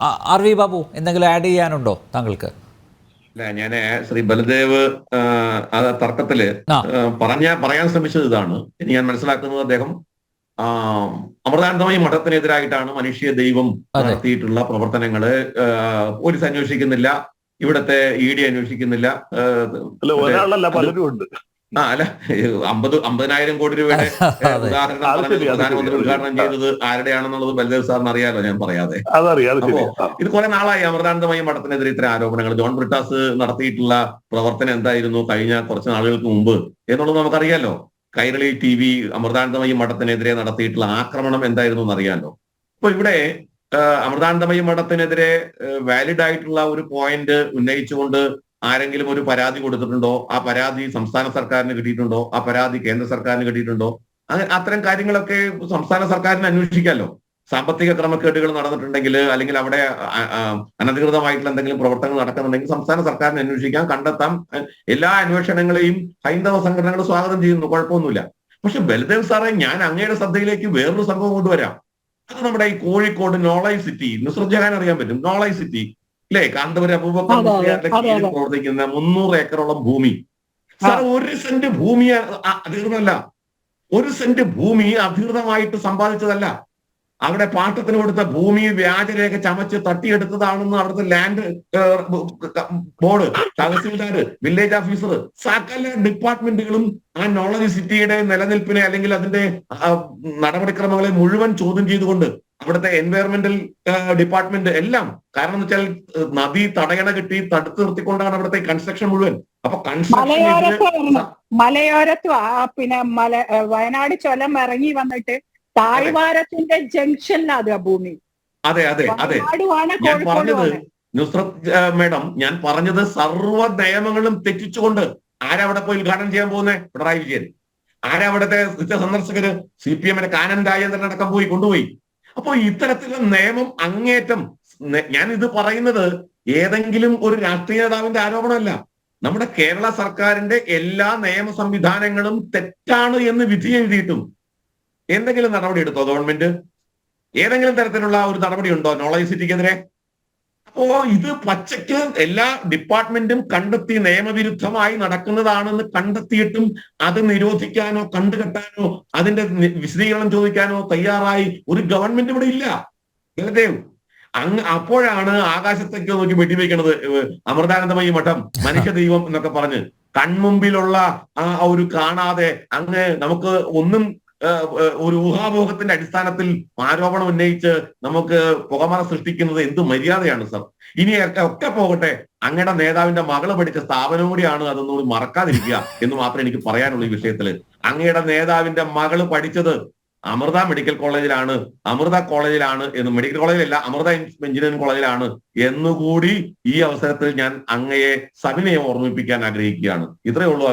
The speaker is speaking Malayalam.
ആ, ആർ വി ബാബു എന്തെങ്കിലും ആഡ് ചെയ്യാനുണ്ടോ താങ്കൾക്ക്? അല്ല ഞാൻ ശ്രീ ബലദേവ് ആ, തർക്കത്തിൽ പറഞ്ഞ പറയാൻ ശ്രമിച്ചത് ഇതാണ്. ഇനി ഞാൻ മനസ്സിലാക്കുന്നത് അദ്ദേഹം ആ, മഠത്തിനെതിരായിട്ടാണ് മനുഷ്യ ദൈവം. നടത്തിയിട്ടുള്ള പ്രവർത്തനങ്ങൾ പോലീസ് അന്വേഷിക്കുന്നില്ല ഇവിടത്തെ ഇ ഡി അന്വേഷിക്കുന്നില്ല ആ, അല്ല അമ്പത് അമ്പതിനായിരം കോടി രൂപയുടെ ഉദാഹരണം പ്രധാനമന്ത്രി ഉദ്ഘാടനം ചെയ്തത് ആരുടെയാണെന്നുള്ളത് ബലദേവ് സാറിന് അറിയാലോ ഞാൻ പറയാതെ. അപ്പോ ഇത് കുറെ നാളായി അമൃതാനന്ദമയി മഠത്തിനെതിരെ ഇത്തരം ആരോപണങ്ങൾ. ജോൺ ബ്രിട്ടാസ് നടത്തിയിട്ടുള്ള പ്രവർത്തനം എന്തായിരുന്നു കഴിഞ്ഞ കുറച്ച് നാളുകൾക്ക് മുമ്പ് എന്നുള്ളത് നമുക്കറിയാലോ. കൈരളി ടി വി അമൃതാനന്ദമയി മഠത്തിനെതിരെ നടത്തിയിട്ടുള്ള ആക്രമണം എന്തായിരുന്നു എന്നറിയാലോ. അപ്പൊ ഇവിടെ അമൃതാനന്ദമയി മഠത്തിനെതിരെ വാലിഡ് ആയിട്ടുള്ള ഒരു പോയിന്റ് ഉന്നയിച്ചുകൊണ്ട് ആരെങ്കിലും ഒരു പരാതി കൊടുത്തിട്ടുണ്ടോ? ആ പരാതി സംസ്ഥാന സർക്കാരിന് കിട്ടിയിട്ടുണ്ടോ? ആ പരാതി കേന്ദ്ര സർക്കാരിന് കിട്ടിയിട്ടുണ്ടോ? അങ്ങനെ അത്തരം കാര്യങ്ങളൊക്കെ സംസ്ഥാന സർക്കാരിന് അന്വേഷിക്കാമല്ലോ സാമ്പത്തിക ക്രമക്കേടുകൾ നടന്നിട്ടുണ്ടെങ്കിൽ അല്ലെങ്കിൽ അവിടെ അനധികൃതമായിട്ടുള്ള എന്തെങ്കിലും പ്രവർത്തനങ്ങൾ നടക്കുന്നുണ്ടെങ്കിൽ സംസ്ഥാന സർക്കാരിനെ അന്വേഷിക്കാം കണ്ടെത്താം. എല്ലാ അന്വേഷണങ്ങളെയും ഹൈന്ദവ സംഘടനകൾ സ്വാഗതം ചെയ്യുന്നു. കുഴപ്പമൊന്നുമില്ല. പക്ഷെ ബലദേവ് സാറേ ഞാൻ അങ്ങയുടെ ശ്രദ്ധയിലേക്ക് വേറൊരു സംഭവം കൊണ്ടുവരാം. അത് നമ്മുടെ ഈ കോഴിക്കോട് നോളൈ സിറ്റി നുസ്രത് അറിയാൻ പറ്റും. നോളൈ സിറ്റി അല്ലേ കാന്തപുരം അബൂബക്കർ മുസ്ലിയാരുടെ കീഴിൽ. പ്രവർത്തിക്കുന്ന മുന്നൂറ് ഏക്കറോളം ഭൂമി. സാർ ഒരു സെന്റ് ഭൂമി അധികൃതമല്ല. ഒരു സെന്റ് ഭൂമി അധികൃതമായിട്ട് സമ്പാദിച്ചതല്ല. അവിടെ പാട്ടത്തിന് കൊടുത്ത ഭൂമി വ്യാജരേഖ ചമച്ച് തട്ടിയെടുത്തതാണെന്ന് അവിടുത്തെ land board tahsildar village officer സകല ഡിപ്പാർട്ട്മെന്റുകളും ആ നോളജ് സിറ്റിയുടെ നിലനിൽപ്പിനെ അല്ലെങ്കിൽ അതിന്റെ നടപടിക്രമങ്ങളെ മുഴുവൻ ചോദ്യം ചെയ്തുകൊണ്ട് അവിടുത്തെ എൻവയറമെന്റൽ ഡിപ്പാർട്ട്മെന്റ് എല്ലാം. കാരണം എന്ന് വെച്ചാൽ നദി തടയണ കിട്ടി തടുത്ത് നിർത്തിക്കൊണ്ടാണ് അവിടുത്തെ കൺസ്ട്രക്ഷൻ മുഴുവൻ. അപ്പൊ കൺസ്ട്രക്ഷൻ. മലയോരത്ത് പിന്നെ മല വയനാട് ചൊലം ഇറങ്ങി വന്നിട്ട് താഴ്വാരത്തിന്റെ ജംഗ്ഷനിലാണ് ആ ഭൂമി. അതെ അതെ അതെ. ഞാൻ പറഞ്ഞത് നുസ്രത് മേഡം ഞാൻ പറഞ്ഞത് സർവ നിയമങ്ങളും തെറ്റിച്ചുകൊണ്ട് ആരാ അവിടെ പോയി ഉദ്ഘാടനം ചെയ്യാൻ പോകുന്നത് പിണറായി വിജയൻ. ആരാ അവിടുത്തെ സന്ദർശകര് സി പി എമ്മിന്റെ കാനൻ രാജേന്ദ്രൻ അടക്കം പോയി കൊണ്ടുപോയി. അപ്പൊ ഇത്തരത്തിലുള്ള നിയമം അങ്ങേറ്റം ഞാൻ ഇത് പറയുന്നത് ഏതെങ്കിലും ഒരു രാഷ്ട്രീയ നേതാവിന്റെ ആരോപണമല്ല. നമ്മുടെ കേരള സർക്കാരിന്റെ എല്ലാ നിയമ സംവിധാനങ്ങളും തെറ്റാണ് എന്ന് വിധി എഴുതിയിട്ടും എന്തെങ്കിലും നടപടി എടുത്തോ ഗവൺമെന്റ്? ഏതെങ്കിലും തരത്തിലുള്ള ഒരു നടപടി ഉണ്ടോ നോളജ് സിറ്റിക്കെതിരെ അപ്പോ ഇത് പച്ചയ്ക്ക് എല്ലാ ഡിപ്പാർട്ട്മെന്റും കണ്ടെത്തി നിയമവിരുദ്ധമായി നടക്കുന്നതാണെന്ന് കണ്ടെത്തിയിട്ടും അത് നിരോധിക്കാനോ കണ്ടുകെട്ടാനോ അതിന്റെ വിശദീകരണം ചോദിക്കാനോ തയ്യാറായി ഒരു ഗവൺമെന്റ് ഇവിടെ ഇല്ല. ബലദേവ് അങ്ങ് അപ്പോഴാണ് ആകാശത്തേക്ക് നോക്കി വെടിവെക്കണത് ഏഹ് അമൃതാനന്ദമയി മഠം മനുഷ്യ ദൈവം എന്നൊക്കെ പറഞ്ഞ്. കൺമുമ്പിലുള്ള ആ ഒരു കാണാതെ അങ്ങ് നമുക്ക് ഒന്നും ഒരു ഊഹാമോഹത്തിന്റെ അടിസ്ഥാനത്തിൽ ആരോപണം ഉന്നയിച്ച് നമുക്ക് പുകമറ സൃഷ്ടിക്കുന്നത് എന്ത് മര്യാദയാണ് സർ? ഇനി ഒക്കെ പോകട്ടെ. അങ്ങയുടെ നേതാവിന്റെ മകൾ പഠിച്ച സ്ഥാപനം കൂടിയാണ് അതൊന്നും കൂടി മറക്കാതിരിക്കുക എന്ന് മാത്രമേ എനിക്ക് പറയാനുള്ളൂ ഈ വിഷയത്തിൽ. അങ്ങയുടെ നേതാവിന്റെ മകൾ പഠിച്ചത് അമൃത മെഡിക്കൽ കോളേജിലാണ് അമൃത കോളേജിലാണ് എന്ന് മെഡിക്കൽ കോളേജിലല്ല അമൃത എഞ്ചിനീയറിംഗ് കോളേജിലാണ് എന്നുകൂടി ഈ അവസരത്തിൽ ഞാൻ അങ്ങയെ സവിനയം ഓർമ്മിപ്പിക്കാൻ ആഗ്രഹിക്കുകയാണ്. ഇത്രയേ ഉള്ളൂ